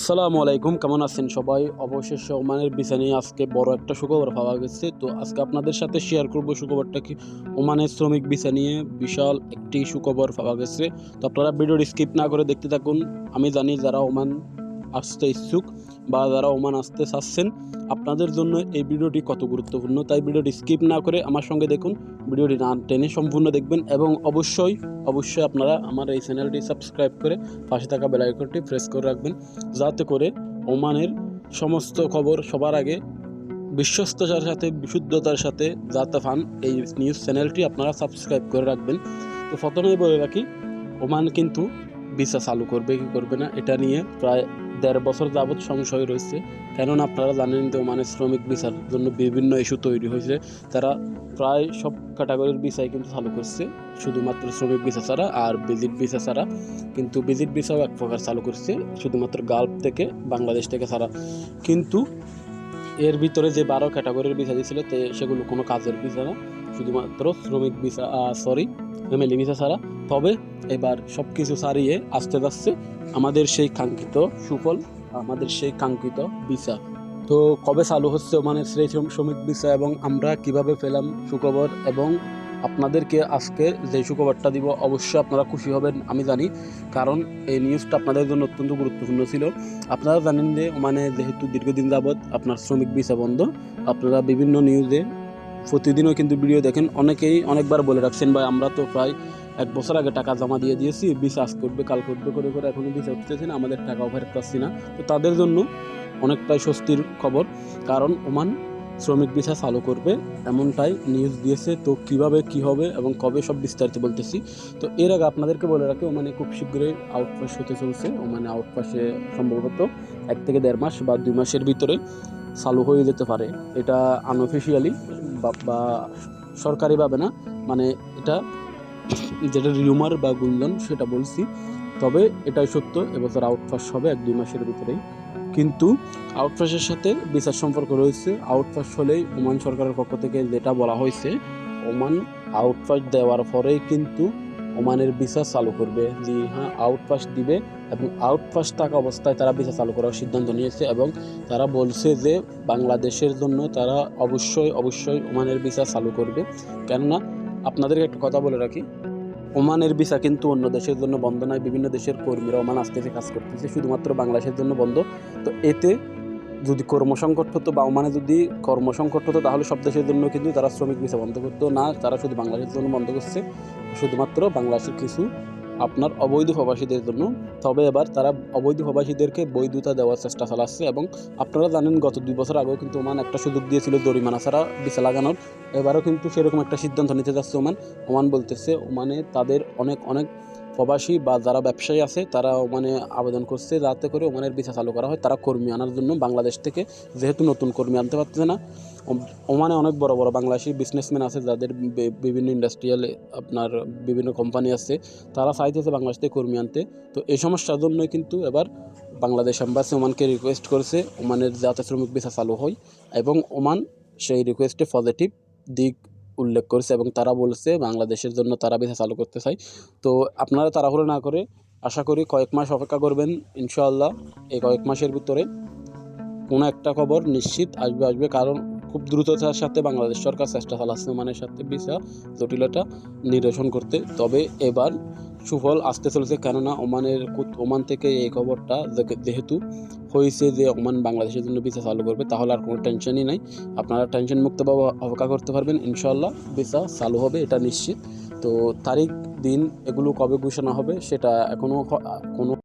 সালামু আলাইকুম, কেমন আছেন সবাই? অবশেষে ওমানের বিছানি আজকে বড় একটা সুখবর পাওয়া গেছে। তো আজকে আপনাদের সাথে শেয়ার করব সুখবরটা কি? ওমানের শ্রমিক ভিসা নিয়ে বিশাল একটি সুখবর পাওয়া গেছে। তো আপনারা ভিডিওটি স্কিপ না করে দেখতে থাকুন। আমি জানি যারা ওমান আসতে ইচ্ছুক বা যারা ওমান আসতে চাচ্ছেন, আপনাদের জন্য এই ভিডিওটি কত গুরুত্বপূর্ণ? তাই ভিডিওটি স্কিপ না করে আমার সঙ্গে দেখুন। ভিডিওটি না টেনে সম্পূর্ণ দেখবেন এবং অবশ্যই অবশ্যই আপনারা আমার এই চ্যানেলটি সাবস্ক্রাইব করে পাশে থাকা বেল আইকনটি প্রেস করে রাখবেন। যাতে করে ওমানের সমস্ত খবর সবার আগে বিশ্বস্ততার সাথে, বিশুদ্ধতার সাথে যাতে পান এই নিউজ চ্যানেলটি আপনারা সাবস্ক্রাইব করে রাখবেন। তো প্রথমেই বলে রাখি, ওমান কিন্তু ভিসা চালু করবে কি করবে না, এটা নিয়ে প্রায় দেড় বছর যাবৎ সংশয় রয়েছে। কেননা আপনারা জানেন যে ওমানের শ্রমিক ভিসার জন্য বিভিন্ন ইস্যু তৈরি হয়েছে। তারা প্রায় সব ক্যাটাগরির ভিসাই কিন্তু চালু করছে। শুধুমাত্র শ্রমিক ভিসা ছাড়া আর ভিজিট ভিসা ছাড়া। কিন্তু ভিজিট ভিসাও এক প্রকার চালু করছে। শুধুমাত্র গালফ থেকে বাংলাদেশ থেকে ছাড়া। কিন্তু এর ভিতরে যে বারো ক্যাটাগরির ভিসা দিয়েছিল সেগুলো কোনো কাজের ভিসা না। শুধুমাত্র শ্রমিক ভিসা সরি ফ্যামিলি ভিসা ছাড়া তবে এবার সব কিছু সারিয়ে আসতে যাচ্ছে আমাদের সেই কাঙ্ক্ষিত সুফল, আমাদের সেই কাঙ্ক্ষিত ভিসা তো কবে চালু হচ্ছে মানে শ্রী শ্রমিক ভিসা এবং আমরা কীভাবে পেলাম সুখবর এবং আপনাদেরকে আজকে যে সুখবরটা দিব অবশ্যই আপনারা খুশি হবেন, আমি জানি। কারণ এই নিউজটা আপনাদের জন্য অত্যন্ত গুরুত্বপূর্ণ ছিল। আপনারা জানেন যে মানে যেহেতু দীর্ঘদিন যাবৎ আপনার শ্রমিক ভিসা বন্ধ, আপনারা বিভিন্ন নিউজে প্রতিদিনও কিন্তু ভিডিও দেখেন। অনেকেই অনেকবার বলে রাখছেন, ভাই, আমরা তো প্রায় এক বছর আগে টাকা জমা দিয়ে দিয়েছি আজ করবে, কাল করবে, করে করে এখনও ভিসা উঠতেছে না, আমাদের টাকাও ফেরত পাচ্ছি না। তো তাদের জন্য অনেকটাই স্বস্তির খবর। কারণ ওমান শ্রমিক ভিসা চালু করবে, এমনটাই নিউজ দিয়েছে। তো কীভাবে, কি হবে এবং কবে, সব বিস্তারিত বলতেছি। তো এর আগে আপনাদেরকে বলে রাখি, ওমানে খুব শীঘ্রই আউটপাস হতে চলছে। ওমানে আউটপাসে সম্ভবত এক থেকে দেড় মাস বা দুই মাসের ভিতরে চালু হয়ে যেতে পারে। এটা আনঅফিসিয়ালি বা সরকারিভাবে না মানে এটা যেটা রিউমার বা গুঞ্জন সেটা বলছি। তবে এটাই সত্য, এবছর আউটপাস হবে এক, দুই মাসের ভিতরেই। কিন্তু আউটপাসের সাথে বিচার সম্পর্ক রয়েছে। আউটপাস হলেই ওমান সরকারের পক্ষ থেকে যেটা বলা হয়েছে, ওমান আউটপাস দেওয়ার পরেই কিন্তু ওমানের বিচার চালু করবে। যে হ্যাঁ আউটপাস দিবে এবং আউটপাস থাকা অবস্থায় তারা বিচার চালু করার সিদ্ধান্ত নিয়েছে এবং তারা বলছে যে বাংলাদেশের জন্য তারা অবশ্যই অবশ্যই ওমানের বিচার চালু করবে। কেননা, আপনাদেরকে একটা কথা বলে রাখি, ওমানের ভিসা কিন্তু অন্য দেশের জন্য বন্ধ নয়। বিভিন্ন দেশের কর্মীরা ওমান আসতেছে কাজ করতেছে, শুধুমাত্র বাংলাদেশের জন্য বন্ধ। তো এতে যদি কর্মসংকট হতো বা ওমানে যদি কর্মসংকট হতো, তাহলে সব দেশের জন্য কিন্তু তারা শ্রমিক ভিসা বন্ধ করতো। না, তারা শুধু বাংলাদেশের জন্য বন্ধ করছে। শুধুমাত্র বাংলাদেশের কিছু আপনার অবৈধ প্রবাসীদের জন্য। তবে এবার তারা অবৈধ প্রবাসীদেরকে বৈধতা দেওয়ার চেষ্টা চালাচ্ছে এবং আপনারা জানেন গত দুই বছর আগেও কিন্তু ওমান একটা সুযোগ দিয়েছিল জরিমানা ছাড়া ভিসা লাগানোর। এবারও কিন্তু সেরকম একটা সিদ্ধান্ত নিতে যাচ্ছে ওমান। ওমান বলতেছে, ওমানে তাদের অনেক অনেক প্রবাসী বা যারা ব্যবসায়ী আছে তারা ওমানে আবেদন করছে যাতে করে ওমানের ভিসা চালু করা হয়। তারা কর্মী আনার জন্য বাংলাদেশ থেকে যেহেতু নতুন কর্মী আনতে পারতেছে না। ওমানে অনেক বড় বড় বাংলাদেশি বিজনেসম্যান আছে যাদের বিভিন্ন ইন্ডাস্ট্রিয়াল আপনার বিভিন্ন কোম্পানি আছে। তারা চাইতেছে বাংলাদেশ থেকে কর্মী আনতে। তো এই সমস্যার জন্যই কিন্তু এবার বাংলাদেশ এম্বাসি ওমানকে রিকোয়েস্ট করেছে ওমানের যাতে শ্রমিক ভিসা চালু হয় এবং ওমান সেই রিকোয়েস্টে পজিটিভ দিক উল্লেখ করেছে এবং তারা বলছে বাংলাদেশের জন্য তারা ভিসা চালু করতে চায়। তো আপনারা তাড়াহুড়ো না করে আশা করি কয়েক মাস অপেক্ষা করবেন ইনশাআল্লাহ এই কয়েক মাসের ভিতরে। কোনো একটা খবর নিশ্চিত আসবে আসবে। কারণ খুব দ্রুততার সাথে বাংলাদেশ সরকার চেষ্টা চালাচ্ছে ওমানের সাথে ভিসা জটিলতা নিরসন করতে। তবে এবার সুফল আসতে চলেছে কেননা ওমানের ওমান থেকে এই খবরটা যেহেতু হয়েছে যে ওমান বাংলাদেশের জন্য ভিসা চালু করবে, তাহলে আর কোনো টেনশনই নাই। আপনারা টেনশন মুক্তভাবে অপেক্ষা করতে পারবেন ইনশাল্লাহ ভিসা চালু হবে, এটা নিশ্চিত। তো তারিখ, দিন, এগুলো কবে ঘোষণা হবে, সেটা এখনও কোনো